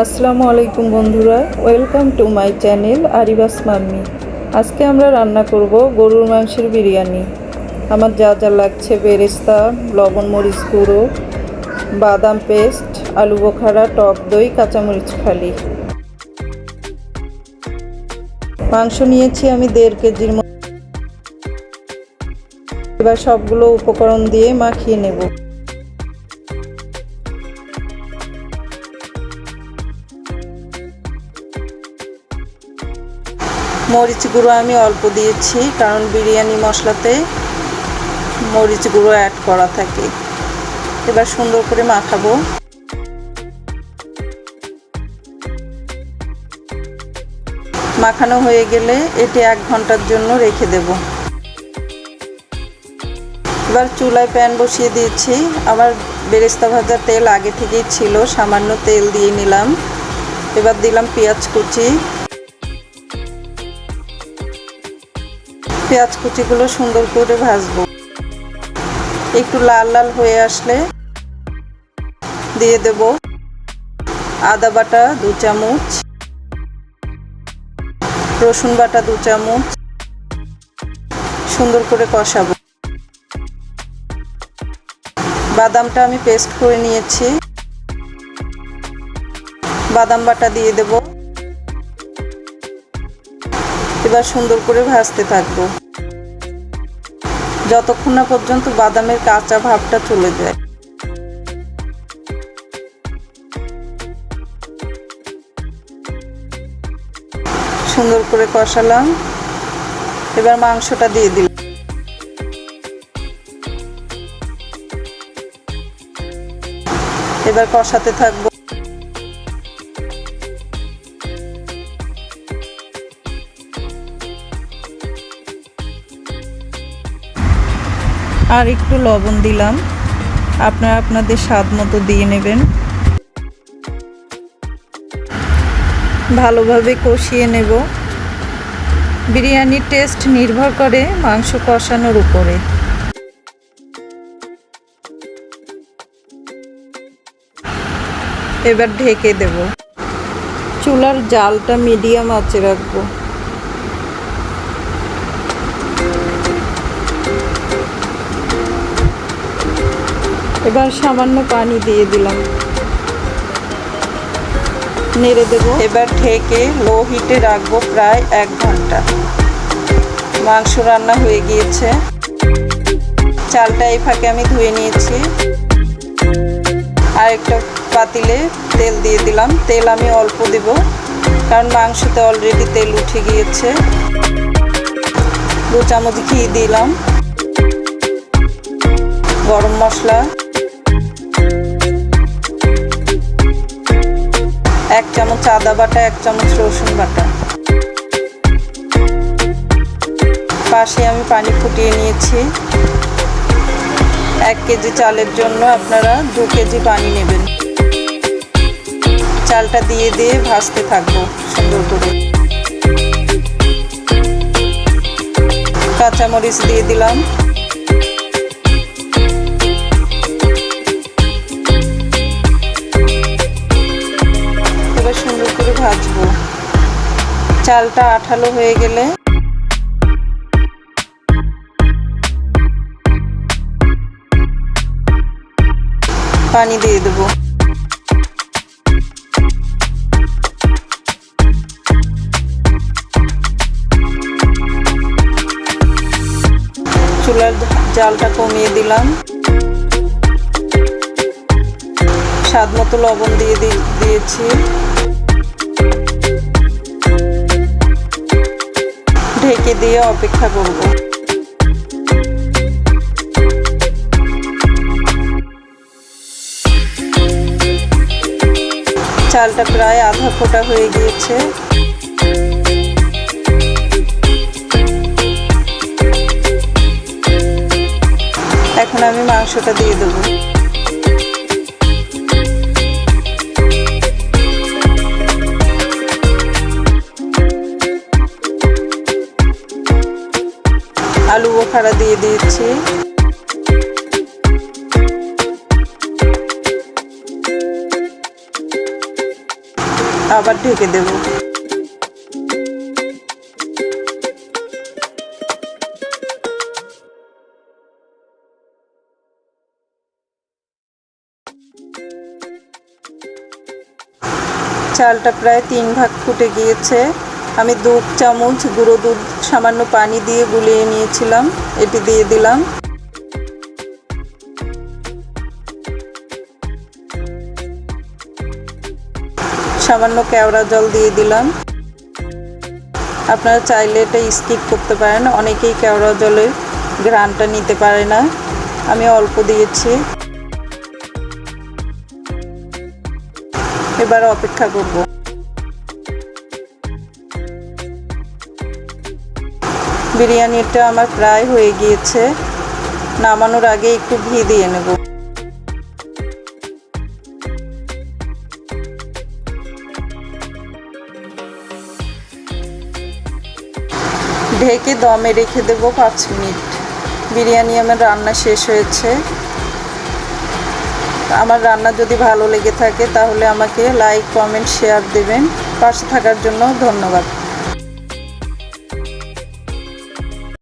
আসসালামু আলাইকুম বন্ধুরা, welcome to my channel Aribas mummy. আজকে আমরা রান্না করব গরুর মাংসের বিরিয়ানি। আমার যা যা লাগছে, বেরেস্তা, লবণ মরিচ গুঁড়ো, বাদাম পেস্ট, আলু বোখারা, টক দই, কাঁচামরিচ খালি। মাংস নিয়েছি আমি দেড় কেজির এবার সবগুলো উপকরণ দিয়ে মাখিয়ে নেব। মরিচ গুঁড়ো আমি অল্প দিয়েছি, কারণ বিরিয়ানি মশলাতে মরিচ গুঁড়ো অ্যাড করা থাকে। এবার সুন্দর করে মাখাবো। মাখানো হয়ে গেলে এটি এক ঘণ্টার জন্য রেখে দেব। এবার চুলায় প্যান বসিয়ে দিয়েছি। আবার বেরেস্তা ভাজা তেল আগে থেকেই ছিল, সামান্য তেল দিয়ে নিলাম। এবার দিলাম পেঁয়াজ কুচি। পেঁয়াজ কুচিগুলো সুন্দর করে ভাজবো। একটু লাল লাল হয়ে আসলে দিয়ে দেব আদা বাটা দু চামচ, রসুন বাটা দু চামচ, সুন্দর করে কষাবো। বাদামটা আমি পেস্ট করে নিয়েছি। বাদাম বাটা দিয়ে দেব। এবার সুন্দর করে ভাজতে থাকব। যতক্ষণ না পর্যন্ত বাদামের কাঁচা ভাবটা চলে যায়। সুন্দর করে কষালাম। এবার মাংসটা দিয়ে দিলাম। এবার কষাতে থাকব। আর একটু লবণ দিলাম। আপনারা আপনাদের স্বাদ মতো দিয়ে নেবেন। ভালোভাবে কষিয়ে নেব। বিরিয়ানির টেস্ট নির্ভর করে মাংস কষানোর উপরে। এবার ঢেকে দেব। চুলার জালটা মিডিয়াম আঁচে রাখব। এবার সামান্য পানি দিয়ে দিলাম। নেড়ে দেব। এবার ঢেকে লো হিটে রাখব প্রায় এক ঘণ্টা। মাংস রান্না হয়ে গিয়েছে। চালটা এই ফাঁকে আমি ধুয়ে নিয়েছি। আর একটা পাতিলে তেল দিয়ে দিলাম। তেল আমি অল্প দেব, কারণ মাংসতে অলরেডি তেল উঠে গিয়েছে। দু চামচ ঘি দিলাম। গরম মশলা। এক চামচ আদা বাটা, এক চামচ রসুন বাটা। পাশে আমি পানি ফুটিয়ে নিয়েছি। এক কেজি চালের জন্য আপনারা দু কেজি পানি নেবেন। চালটা দিয়ে দিয়ে ভাজতে থাকব সুন্দর করে। কাঁচামরিচ দিয়ে দিলাম। ভাজবো। চালটা আঠালো হয়ে গেলে পানি দিয়ে দেবো। চুলার জালটা কমিয়ে দিলাম। স্বাদ মতো লবণ দিয়ে দিয়েছি। ঢেকে দিয়ে অপেক্ষা করব। চালটা প্রায় আধা ফোটা হয়ে গিয়েছে। এখন আমি মাংসটা দিয়ে দেবো। বোখারা দিয়ে দিয়েছি। আবার ঢেকে দেব। চালটা প্রায় তিন ভাগ ফুটে গিয়েছে। আমি দু চামচ গুঁড়ো দুধ সামান্য পানি দিয়ে গুলিয়ে নিয়েছিলাম। এটি দিয়ে দিলাম। সামান্য কেওড়া জল দিয়ে দিলাম। আপনারা চাইলে এটা স্কিপ করতে পারেন। অনেকেই কেওড়া জলের ঘ্রাণটা নিতে পারে না। আমি অল্প দিয়েছি। এবার অপেক্ষা করব। বিরিয়ানিটা আমার প্রায় হয়ে গিয়েছে। নামানোর আগে একটু ঘি দিয়ে নেব। ঢেকে দমে রেখে দেবো পাঁচ মিনিট। বিরিয়ানি আমার রান্না শেষ হয়েছে। আমার রান্না যদি ভালো লেগে থাকে তাহলে আমাকে লাইক, কমেন্ট, শেয়ার দেবেন। পাশে থাকার জন্য ধন্যবাদ।